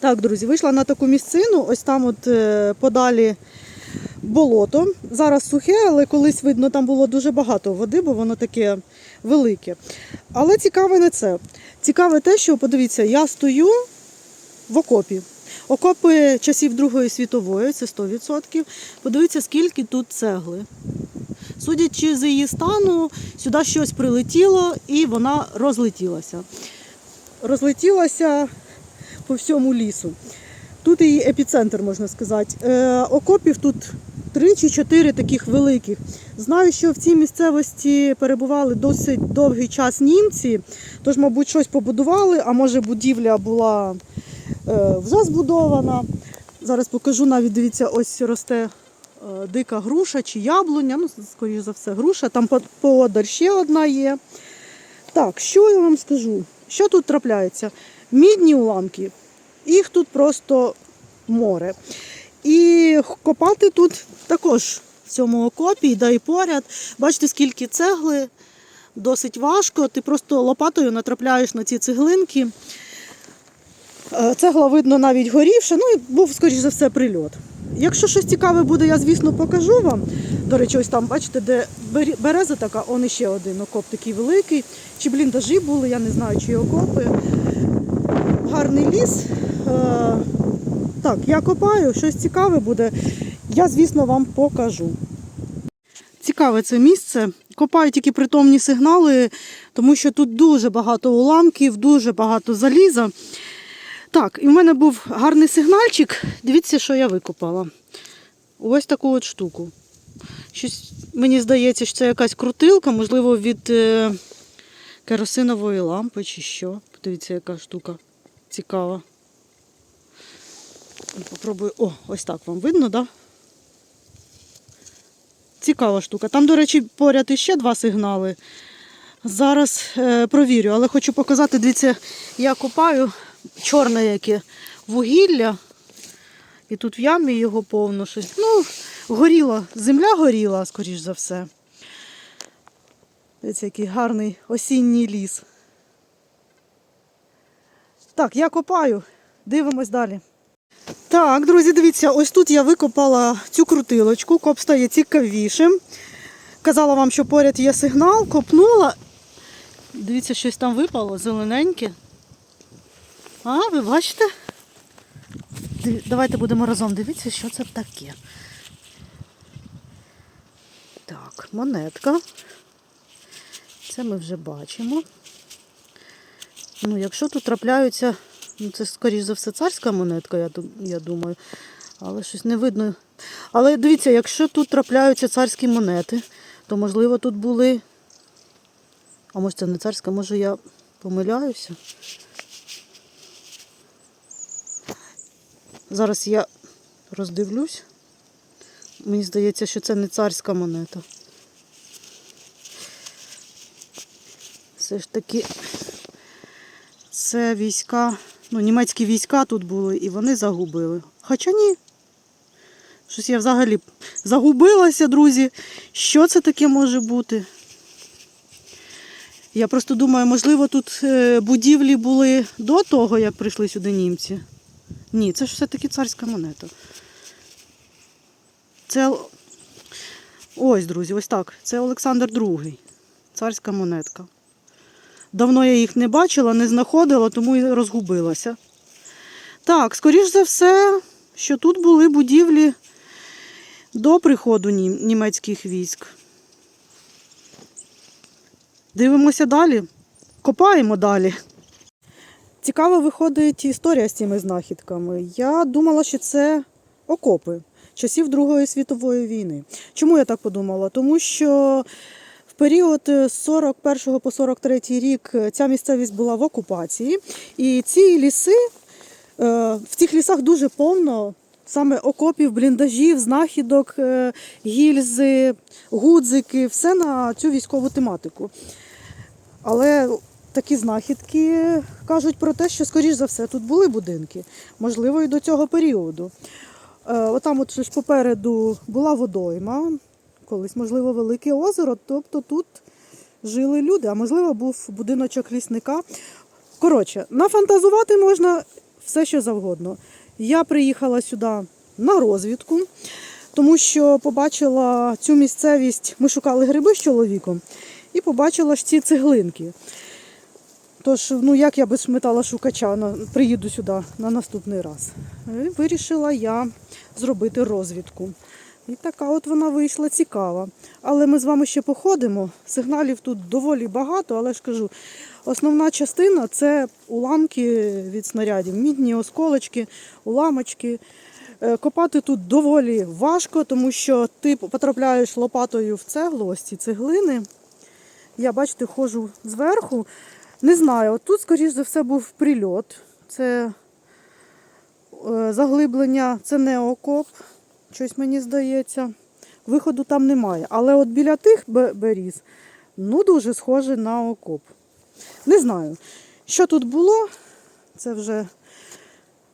Так, друзі, вийшла на таку місцину, ось там от е, подалі болото. Зараз сухе, але колись видно, там було дуже багато води, бо воно таке велике. Але цікаве не це. Цікаве те, що подивіться, я стою в окопі. Окопи часів Другої світової, це 100%. Подивіться, скільки тут цегли. Судячи з її стану, сюди щось прилетіло і вона розлетілася. Розлетілася по всьому лісу. Тут її епіцентр, можна сказати. Е, окопів тут три чи чотири таких великих. Знаю, що в цій місцевості перебували досить довгий час німці, тож, мабуть, щось побудували, а може будівля була е, вже збудована. Зараз покажу навіть, дивіться, ось росте е, дика груша чи яблуня, ну, скоріш за все, груша. Там по- поодаль ще одна є. Так, що я вам скажу? Що тут трапляється? Мідні уламки, їх тут просто море. І копати тут також в цьому окопі, да і поряд. Бачите, скільки цегли, досить важко. Ти просто лопатою натрапляєш на ці цеглинки. Е, Цегла видно навіть горівша, ну і був, скоріш за все, прильот. Якщо щось цікаве буде, я, звісно, покажу вам. До речі, ось там, бачите, де береза така, он іще один окоп такий великий. Чи бліндажі були, я не знаю, чи окопи. Гарний ліс. Е, Так, я копаю, щось цікаве буде. Я, звісно, вам покажу. Цікаве це місце. Копаю тільки притомні сигнали, тому що тут дуже багато уламків, дуже багато заліза. Так, і в мене був гарний сигнальчик. Дивіться, що я викопала. Ось таку от штуку. Щось, мені здається, що це якась крутилка, можливо, від е, керосинової лампи чи що. Подивіться, яка штука цікава. Попробую. О, ось так вам видно? Да? Цікава штука. Там, до речі, поряд іще два сигнали. Зараз е, провірю, але хочу показати, дивіться, я копаю чорне яке вугілля. І тут в ямі його повно щось. Ну, горіла, земля горіла, скоріш за все. Дивіться, який гарний осінній ліс. Так, я копаю. Дивимось далі. Так, друзі, дивіться, ось тут я викопала цю крутилочку, коп стає цікавішим. Казала вам, що поряд є сигнал, копнула. Дивіться, щось там випало, зелененьке. А, ви бачите? Давайте будемо разом дивитися, що це таке. Так, монетка. Це ми вже бачимо. Ну, якщо тут трапляються, ну це скоріш за все царська монетка, я, думаю. Але щось не видно. Але дивіться, якщо тут трапляються царські монети, то можливо тут були. А може це не царська, може я помиляюся. Зараз я роздивлюсь. Мені здається, що це не царська монета. Все ж таки, це війська, ну, німецькі війська тут були і вони загубили. Хоча ні. Щось я взагалі загубилася, друзі. Що це таке може бути? Я просто думаю, можливо, тут е, будівлі були до того, як прийшли сюди німці. Ні, це ж все-таки царська монета. Це ось, друзі, ось так. Це Олександр II. Царська монетка. Давно я їх не бачила, не знаходила, тому і розгубилася. Так, скоріш за все, що тут були будівлі до приходу німецьких військ. Дивимося далі. Копаємо далі. Цікава виходить історія з цими знахідками. Я думала, що це окопи часів Другої світової війни. Чому я так подумала? Тому що період з 41 по 43 рік ця місцевість була в окупації, і ці ліси е, в цих лісах дуже повно саме окопів, бліндажів, знахідок, е, гільзи, гудзики, все на цю військову тематику. Але такі знахідки кажуть про те, що, скоріш за все, тут були будинки, можливо, і до цього періоду. Е, Отам от щось попереду була водойма, колись, можливо, велике озеро, тобто тут жили люди, а можливо, був будиночок лісника. Коротше, нафантазувати можна все що завгодно. Я приїхала сюди на розвідку, тому що побачила цю місцевість. Ми шукали гриби з чоловіком і побачила ж ці цеглинки. Тож, ну як я без металошукача на- приїду сюди на наступний раз. І вирішила я зробити розвідку. І така от вона вийшла цікава. Але ми з вами ще походимо. Сигналів тут доволі багато, але ж кажу, основна частина це уламки від снарядів, мідні осколочки, уламочки. Е, Копати тут доволі важко, тому що ти потрапляєш лопатою в цеглу, ось ці цеглини. Я, бачите, ходжу зверху. Не знаю, от тут, скоріш за все, був прильот. Це е, заглиблення, це не окоп, щось мені здається. Виходу там немає. Але от біля тих бе- беріз, ну дуже схоже на окоп. Не знаю, що тут було, це вже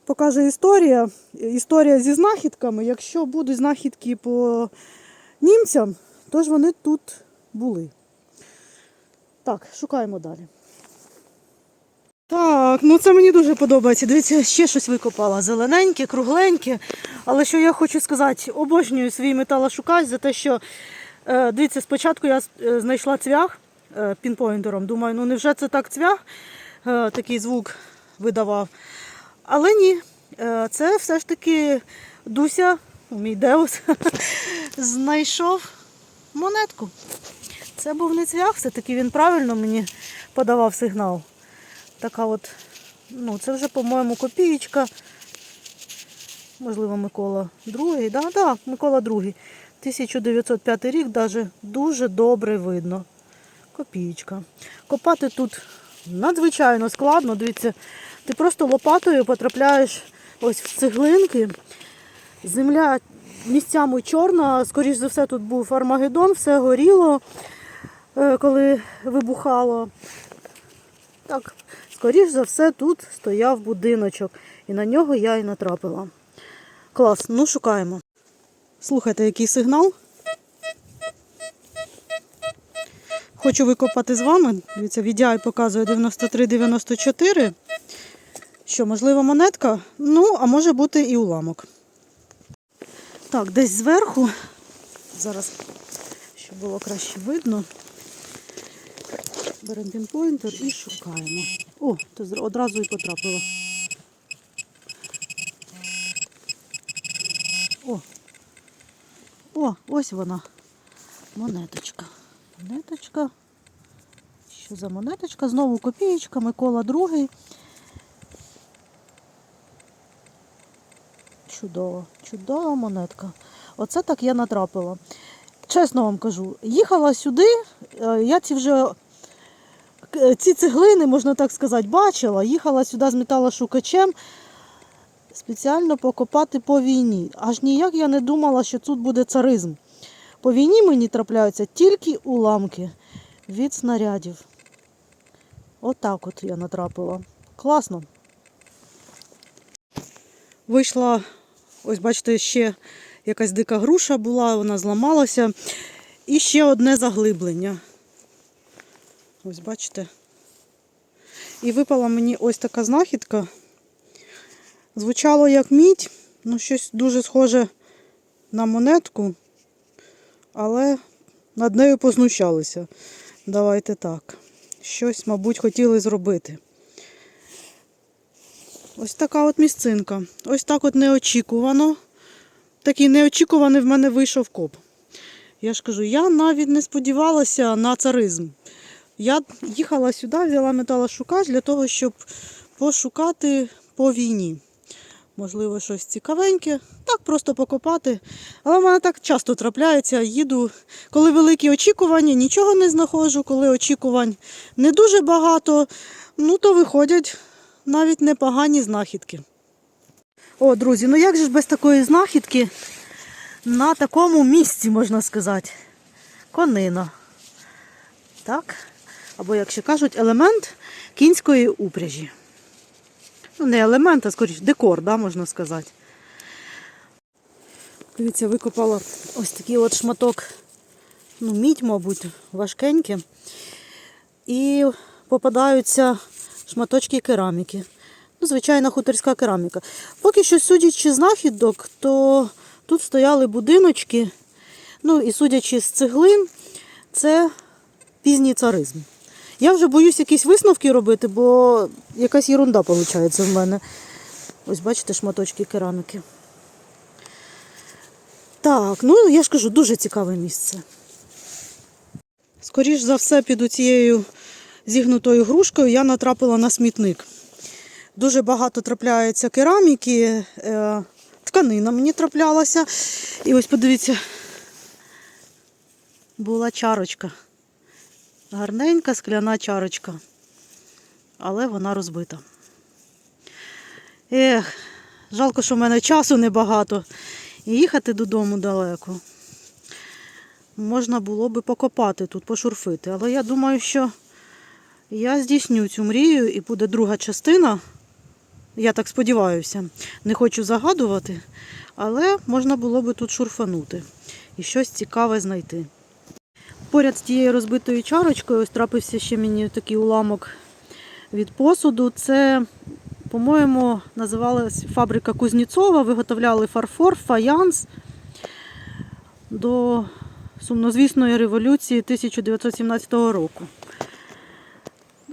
покаже історія. Історія зі знахідками. Якщо будуть знахідки по німцям, то ж вони тут були. Так, шукаємо далі. Так, ну це мені дуже подобається. Дивіться, ще щось викопала. Зелененьке, кругленьке. Але що я хочу сказати, обожнюю свій металошукач за те, що е, дивіться, спочатку я е, знайшла цвях е, пінпойнтером. Думаю, ну невже це так цвях? Такий звук видавав. Але ні, це все ж таки Дуся, мій Деус, знайшов монетку. Це був не цвях, все-таки він правильно мені подавав сигнал. Така от, ну, це вже, по-моєму, копієчка. Можливо, Микола другий. Да, да, Микола другий. 1905 рік навіть дуже добре видно. Копієчка. Копати тут надзвичайно складно. Дивіться, ти просто лопатою потрапляєш ось в цеглинки. Земля місцями чорна, скоріш за все, тут був Армагеддон, все горіло, е, коли вибухало. Так, скоріш за все, тут стояв будиночок, і на нього я і натрапила. Клас, ну шукаємо. Слухайте, який сигнал. Хочу викопати з вами. Дивіться, VDI показує 93-94. Що, можливо, монетка? Ну, а може бути і уламок. Так, десь зверху. Зараз, щоб було краще видно. Беремо пінпойнтер і шукаємо. О, то одразу і потрапило. О, о, ось вона. Монеточка. Монеточка. Що за монеточка? Знову копієчка, Микола другий. Чудово, чудова монетка. Оце так я натрапила. Чесно вам кажу, їхала сюди, е, я ці вже ці цеглини, можна так сказати, бачила. Їхала сюди з металошукачем спеціально покопати по війні. Аж ніяк я не думала, що тут буде царизм. По війні мені трапляються тільки уламки від снарядів. Отак от я натрапила. Класно. Вийшла, ось бачите, ще якась дика груша була, вона зламалася. І ще одне заглиблення. Ось бачите. І випала мені ось така знахідка. Звучало як мідь, ну щось дуже схоже на монетку, але над нею познущалися. Давайте так. Щось, мабуть, хотіли зробити. Ось така от місцинка. Ось так от неочікувано. Такий неочікуваний в мене вийшов коп. Я ж кажу, я навіть не сподівалася на царизм. Я їхала сюди, взяла металошукач для того, щоб пошукати по війні. Можливо, щось цікавеньке. Так, просто покопати. Але в мене так часто трапляється. Їду, коли великі очікування, нічого не знаходжу. Коли очікувань не дуже багато, ну то виходять навіть непогані знахідки. О, друзі, ну як же ж без такої знахідки на такому місці, можна сказати. Конина. Так. Або, як ще кажуть, елемент кінської упряжі. Ну, не елемент, а скоріш декор, да, можна сказати. Дивіться, викопала ось такий от шматок, ну, мідь, мабуть, важкеньке. І попадаються шматочки кераміки. Ну, звичайна хуторська кераміка. Поки що, судячи з знахідок, то тут стояли будиночки. Ну і судячи з цеглин, це пізній царизм. Я вже боюсь якісь висновки робити, бо якась ерунда виходить в мене. Ось бачите, шматочки кераміки. Так, ну я ж кажу, дуже цікаве місце. Скоріш за все, під цією зігнутою грушкою я натрапила на смітник. Дуже багато трапляється кераміки, е, тканина мені траплялася. І ось подивіться, була чарочка. Гарненька скляна чарочка. Але вона розбита. Ех, жалко, що в мене часу небагато. І їхати додому далеко. Можна було би покопати тут, пошурфити. Але я думаю, що я здійсню цю мрію і буде друга частина. Я так сподіваюся. Не хочу загадувати, але можна було би тут шурфанути і щось цікаве знайти. Поряд з тією розбитою чарочкою ось трапився ще мені такий уламок від посуду. Це, по-моєму, називалась фабрика Кузнєцова, виготовляли фарфор, фаянс до сумнозвісної революції 1917 року.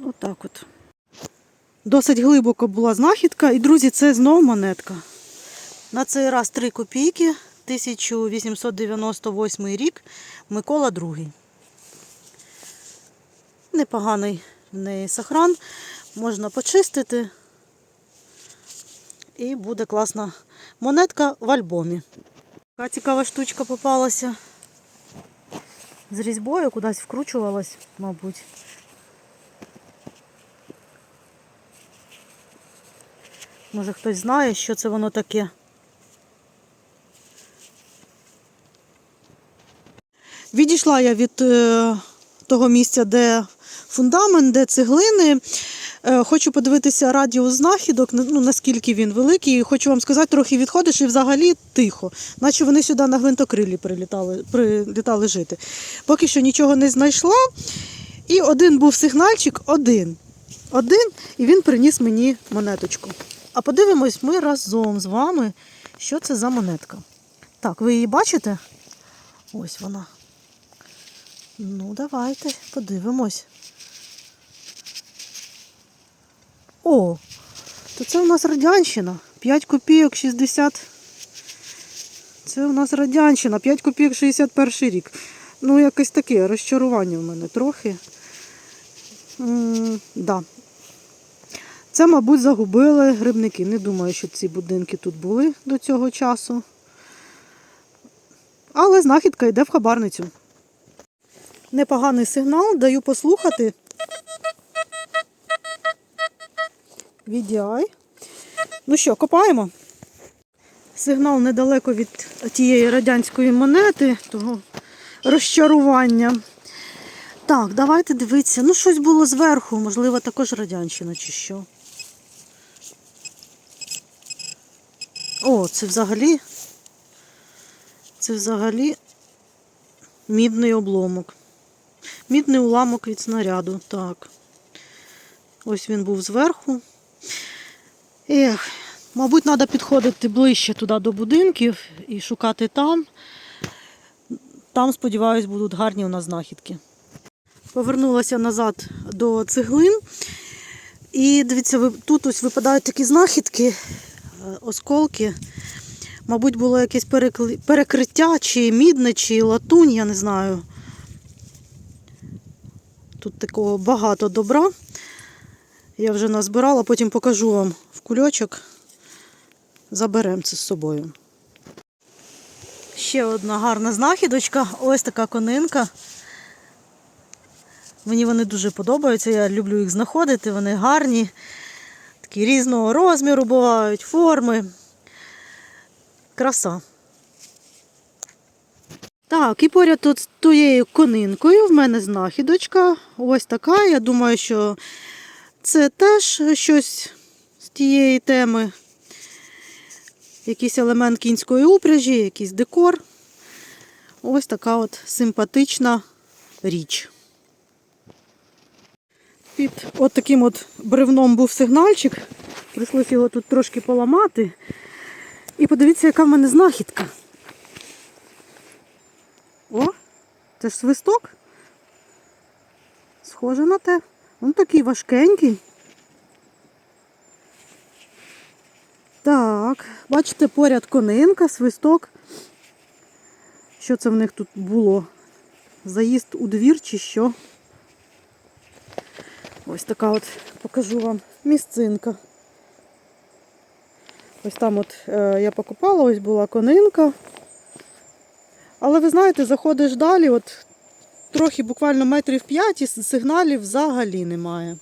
Отак от. Досить глибоко була знахідка. І, друзі, це знову монетка. На цей раз 3 копійки, 1898 рік, Микола II. Непоганий в неї сохран. Можна почистити. І буде класна монетка в альбомі. Така цікава штучка попалася. З різьбою кудись вкручувалась, мабуть. Може хтось знає, що це воно таке. Відійшла я від е, того місця, де фундамент, де цеглини. Е, хочу подивитися радіус знахідок, ну, наскільки він великий. Хочу вам сказати, трохи відходиш і взагалі тихо, наче вони сюди на гвинтокрилі прилітали, прилітали жити. Поки що нічого не знайшла. І один був сигнальчик, один. Один, і він приніс мені монеточку. А подивимось ми разом з вами, що це за монетка. Так, ви її бачите? Ось вона. Ну, давайте подивимось. О, то це у нас радянщина. 5 копійок 60. Це у нас радянщина, 5 копійок 61 рік. Ну, якесь таке розчарування в мене трохи. М, да. Це, мабуть, загубили грибники. Не думаю, що ці будинки тут були до цього часу. Але знахідка йде в хабарницю. Непоганий сигнал, даю послухати. VDI. Ну що, копаємо. Сигнал недалеко від тієї радянської монети, того розчарування. Так, давайте дивитися. Ну, щось було зверху, можливо, також радянщина чи що. О, це взагалі. Це взагалі мідний обломок. Мідний уламок від снаряду. Так. Ось він був зверху. Ех, мабуть, треба підходити ближче туди до будинків і шукати там. Там, сподіваюсь, будуть гарні у нас знахідки. Повернулася назад до цеглин. І дивіться, тут ось випадають такі знахідки, е, осколки. Мабуть, було якесь перекриття, чи мідне, чи латунь, я не знаю. Тут такого багато добра. Я вже назбирала, потім покажу вам в кульочок. Заберемо це з собою. Ще одна гарна знахідочка. Ось така конинка. Мені вони дуже подобаються, я люблю їх знаходити, вони гарні, такі різного розміру бувають, форми. Краса. Так, і поряд тут з тією конинкою в мене знахідочка. Ось така. Я думаю, що це теж щось з тієї теми. Якийсь елемент кінської упряжі, якийсь декор. Ось така от симпатична річ. Під от таким от бревном був сигнальчик. Прийшлося його тут трошки поламати. І подивіться, яка в мене знахідка. О, це ж свисток. Схоже на те. Він такий важкенький. Так, бачите, поряд конинка, свисток. Що це в них тут було? Заїзд у двір чи що? Ось така от покажу вам місцинка. Ось там от е, я покупала, ось була конинка. Але ви знаєте, заходиш далі, от трохи буквально метрів 5 і сигналів взагалі немає.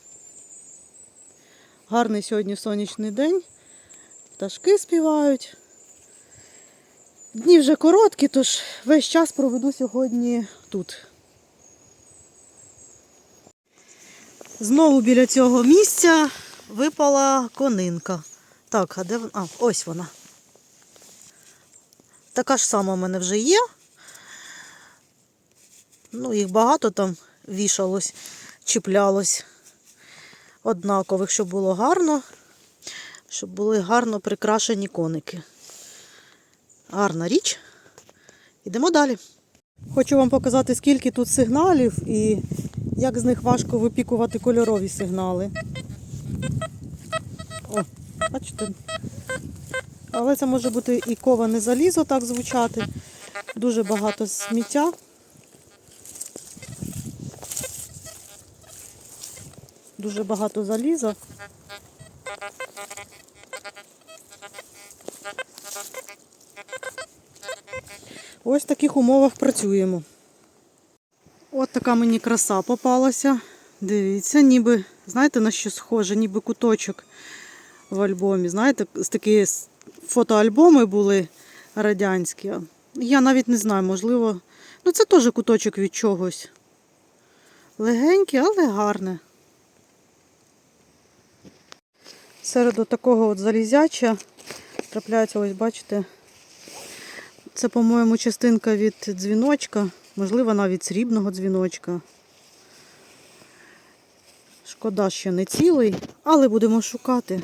Гарний сьогодні сонячний день. Пташки співають. Дні вже короткі, тож весь час проведу сьогодні тут. Знову біля цього місця випала конинка. Так, а де вона? А, ось вона. Така ж сама в мене вже є. Ну, їх багато там вішалось, чіплялось. Однакових, щоб було гарно, щоб були гарно прикрашені коники. Гарна річ. Йдемо далі. Хочу вам показати, скільки тут сигналів і як з них важко випікувати кольорові сигнали. О, бачите? Але це може бути і коване залізо так звучати. Дуже багато сміття. Дуже багато заліза. Ось в таких умовах працюємо. От така мені краса попалася. Дивіться, ніби, знаєте, на що схоже, ніби куточок в альбомі. Знаєте, такі фотоальбоми були радянські. Я навіть не знаю, можливо. Ну, це теж куточок від чогось. Легеньке, але гарне. Серед такого от залізяча трапляється, ось бачите, це, по-моєму, частинка від дзвіночка, можливо, навіть срібного дзвіночка. Шкода, що не цілий, але будемо шукати.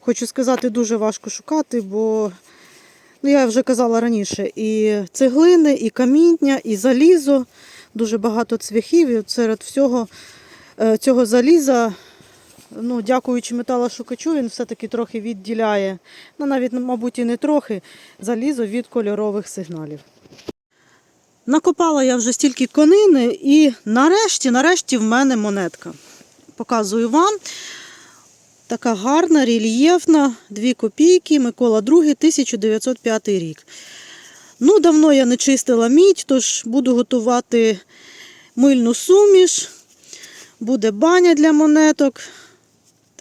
Хочу сказати, дуже важко шукати, бо ну, я вже казала раніше, і цеглини, і каміння, і залізо, дуже багато цвяхів. І серед всього е, цього заліза, ну, дякуючи металошукачу, він все-таки трохи відділяє, ну навіть, мабуть, і не трохи, залізо від кольорових сигналів. Накопала я вже стільки конини, і нарешті, нарешті в мене монетка. Показую вам. Така гарна, рельєфна, 2 копійки, Микола II, 1905 рік. Ну, давно я не чистила мідь, тож буду готувати мильну суміш, буде баня для монеток.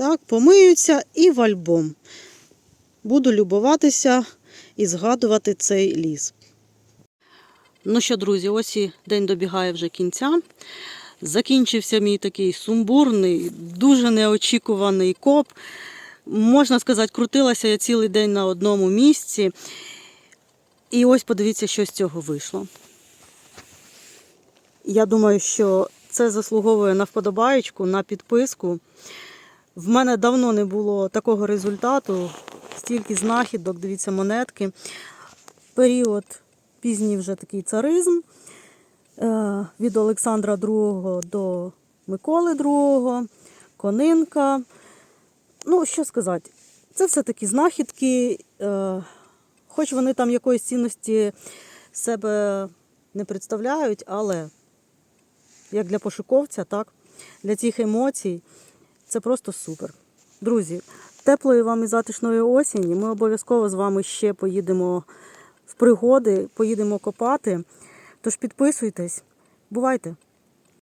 Так, помиються і в альбом. Буду любуватися і згадувати цей ліс. Ну що, друзі, ось і день добігає вже кінця. Закінчився мій такий сумбурний, дуже неочікуваний коп. Можна сказати, крутилася я цілий день на одному місці. І ось подивіться, що з цього вийшло. Я думаю, що це заслуговує на вподобаєчку, на підписку. В мене давно не було такого результату. Стільки знахідок, дивіться, монетки. Період пізній вже такий царизм. Е, Від Олександра II до Миколи II, Конинка. Ну, що сказати, це все такі знахідки. е, Хоч вони там якоїсь цінності себе не представляють, але як для пошуковця, так, для цих емоцій, це просто супер. Друзі, теплої вам і затишної осені. Ми обов'язково з вами ще поїдемо в пригоди, поїдемо копати. Тож підписуйтесь. Бувайте!